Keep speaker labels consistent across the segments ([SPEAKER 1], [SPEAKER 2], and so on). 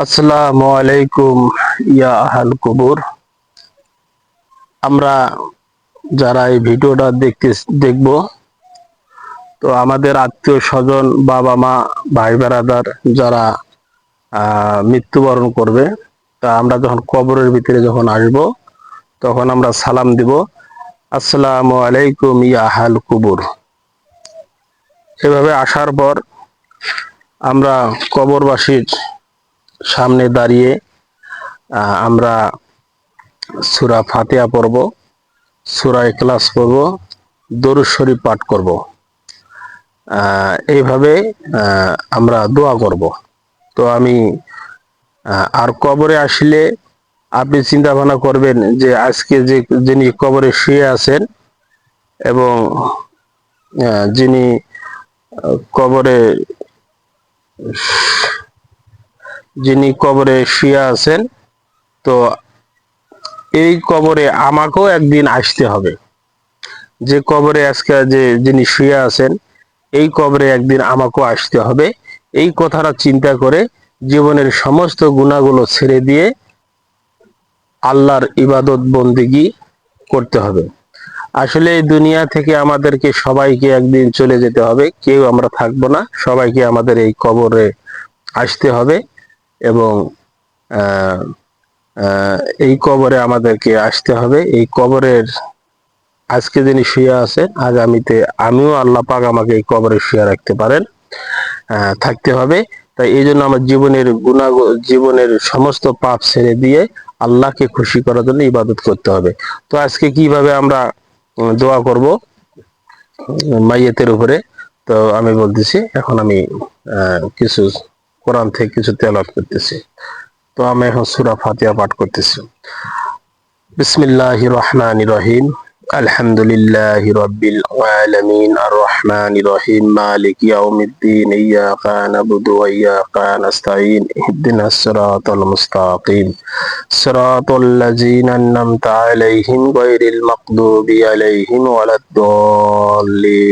[SPEAKER 1] আসসালামু আলাইকুম, ইয়া আহাল কবুর। আমরা যারা এই ভিডিওটা দেখতে, দেখব, তো আমাদের আত্মীয় স্বজন, বাবা মা, ভাই বেড়াদার যারা মৃত্যুবরণ করবে, তা আমরা যখন কবরের ভিতরে যখন আসব, তখন আমরা সালাম দিব। আসসালামু আলাইকুম, ইয়া আহাল কবুর। এভাবে আসার পর আমরা কবরবাসীর সামনে দাঁড়িয়ে আমরা সুরা ফাতিহা পড়ব, সুরা ক্লাস পড়ব, দরুদ শরীফ পাঠ করব। এইভাবে আমরা দোয়া করব। তো আমি আর কবরে আসলে আপনি চিন্তা ভাবনা করবেন যে আজকে যে যিনি কবরে শুয়ে আছেন এবং যিনি কবরে যিনি কবরে শুয়ে আছেন, তো এই কবরে আমাকেও একদিন আসতে হবে। যে কবরে আজকে যে যিনি শুয়ে আছেন, এই কবরে একদিন আমাকেও আসতে হবে। এই কথাটা চিন্তা করে জীবনের সমস্ত গুণাগুলো ছেড়ে দিয়ে আল্লাহর ইবাদত বন্দিগি করতে হবে। আসলে এই দুনিয়া থেকে আমাদেরকে সবাইকে একদিন চলে যেতে হবে, কেউ আমরা থাকব না, সবাইকে আমাদের এই কবরে আসতে হবে। এবং এই কবরে আমাদেরকে আসতে হবে। এই কবরের আজকে যিনি শুয়ে আছেন, আগামীতে আমিও আল্লাহ পাক আমাকে এই কবরে শুয়ে রাখতে পারেন থাকতে হবে। তাই এই জন্য আমার জীবনের গুণা জীবনের সমস্ত পাপ ছেড়ে দিয়ে আল্লাহকে খুশি করার জন্য ইবাদত করতে হবে। তো আজকে কীভাবে আমরা দোয়া করব মাইয়েতের উপরে? তো আমি বলতেছি, এখন আমি কিছু কোরআন থেকে কিছু তেলাওয়াত করতেছি। তো আমি এখন সূরা ফাতিহা পাঠ করতেছি। বিসমিল্লাহির রহমানির রহিম। আলহামদুলিল্লাহি রাব্বিল আলামিন। আর রহমানির রহিম। মালিক ইয়াউমিদ্দিন। ইয়াকা নাবুদু ওয়া ইয়াকা নাস্তাঈন। ইহদিনাস সিরাতাল মুস্তাকিম। সিরাতাল লাযিনা আন'আমতা আলাইহিম গায়রিল মাগদুবি আলাইহিম ওয়ালাদ-দাল্লিন।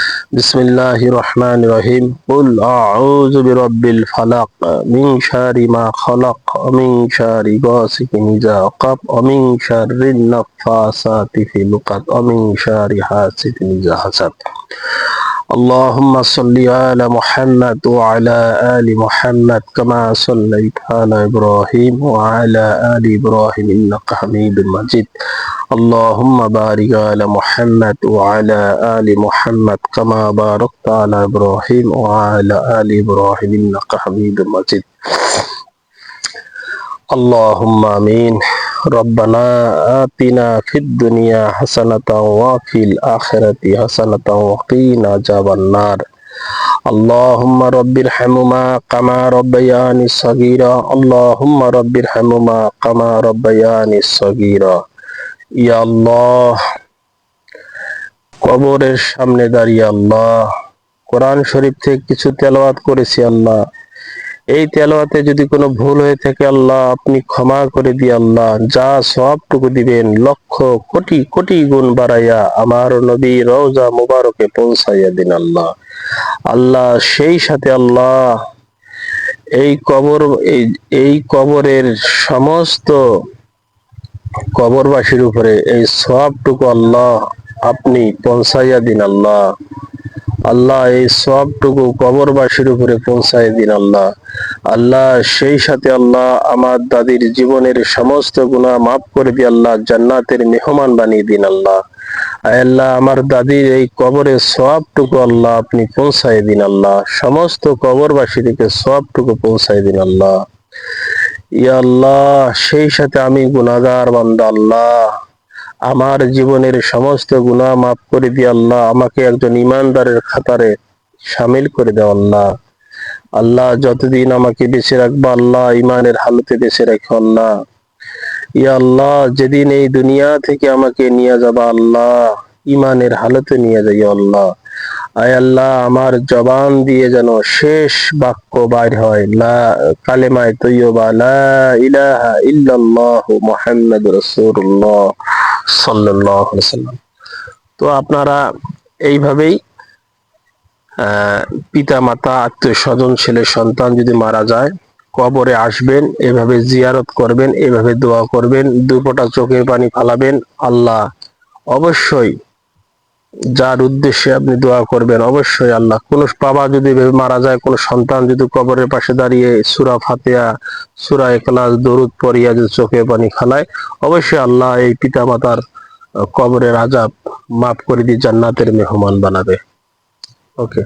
[SPEAKER 1] بسم الله الرحمن الرحيم قل أعوذ برب الفلق من شر ما خلق ومن شر غاسق إذا وقب ومن شر النفاثات في العقد ومن شر حاسد إذا حسد اللهم صل على محمد وعلى آل محمد كما صليت على إبراهيم وعلى آل إبراهيم إنك حميد مجيد اللهم بارك على محمد وعلى آل محمد كما باركت على إبراهيم وعلى آل إبراهيم إنك حميد مجيد. اللهم آمين. ربنا آتنا في الدنيا حسنة وفي الآخرة حسنة وقنا عذاب النار. اللهم رب ارحمهما كما ربياني صغيرا. اللهم رب ارحمهما كما ربياني صغيرا. আল্লাহ। কবরের সামনে দাঁড়িয়ে আল্লাহ। কোরআন শরীফ থেকে কিছু তেলাওয়াত করেছি আল্লাহ। এই তেলাওয়াতে যদি কোনো ভুল হয়ে থাকে আল্লাহ, আপনি ক্ষমা করে দিয়ে আল্লাহ যা সবটুকু দিবেন, লক্ষ কোটি কোটি গুণ বাড়াইয়া আমার নবী রওজা মুবারকে পৌঁছাইয়া দিন আল্লাহ। আল্লাহ সেই সাথে আল্লাহ এই কবর এই কবরের সমস্ত কবরবাসীর উপরে এই সবটুকু আল্লাহ আপনি পৌঁছাইয়া দিন আল্লাহ। আল্লাহ এই সবটুকু কবরবাসীর উপরে পৌঁছাই দিন আল্লাহ। আল্লাহ সেই সাথে আল্লাহ আমার দাদির জীবনের সমস্ত গুনাহ মাফ করে দিয়ে আল্লাহ জান্নাতের মেহমান বানিয়ে দিন আল্লাহ। আল্লাহ, আমার দাদির এই কবরে সবটুকু আল্লাহ আপনি পৌঁছাই দিন আল্লাহ। সমস্ত কবরবাসীদেরকে সবটুকু পৌঁছাই দিন আল্লাহ। আল্লাহ, সেই সাথে আমি গুনাহগার বান্দা আল্লাহ। আমার জীবনের সমস্ত গুনাহ মাফ করে দিয়ে আল্লাহ, আমাকে একজন ইমানদারের খাতারে সামিল করে দেওয়া আল্লাহ। আল্লাহ, যতদিন আমাকে বেঁচে রাখব আল্লাহ, ইমানের হালতে বেঁচে রাখো আল্লাহ। ইয়া আল্লাহ, যেদিন এই দুনিয়া থেকে আমাকে নিয়ে যাবা আল্লাহ, ইমানের হালতে নিয়ে যাই আল্লাহ। আয় আল্লাহ, আমার জবান দিয়ে যেন শেষ বাক্য বাইর হয়। লা কালেমায় তৈয়বা, লা ইলাহা ইল্লাল্লাহ মুহাম্মদ রাসূলুল্লাহ সাল্লাল্লাহু আলাইহি সাল্লাম তো আপনারা এইভাবেই পিতা মাতা আত্মীয় স্বজন ছেলে, সন্তান যদি মারা যায়, কবরে আসবেন, এভাবে জিয়ারত করবেন, এভাবে দোয়া করবেন, দুপোটা চোখের পানি ফালাবেন, আল্লাহ অবশ্যই যার উদ্দেশ্যে আপনি দোয়া করবেন, অবশ্যই আল্লাহ। কোন বাবা যদি মারা যায়, কোন সন্তান যদি কবরের পাশে দাঁড়িয়ে সুরা ফাতেয়া সুরা একলাস দরুদ পরিয়া যদি চোখে পানি খালায় অবশ্যই আল্লাহ এই পিতা মাতার কবরের আজাব মাফ করে দিয়ে জান্নাতের মেহমান বানাবে। ওকে।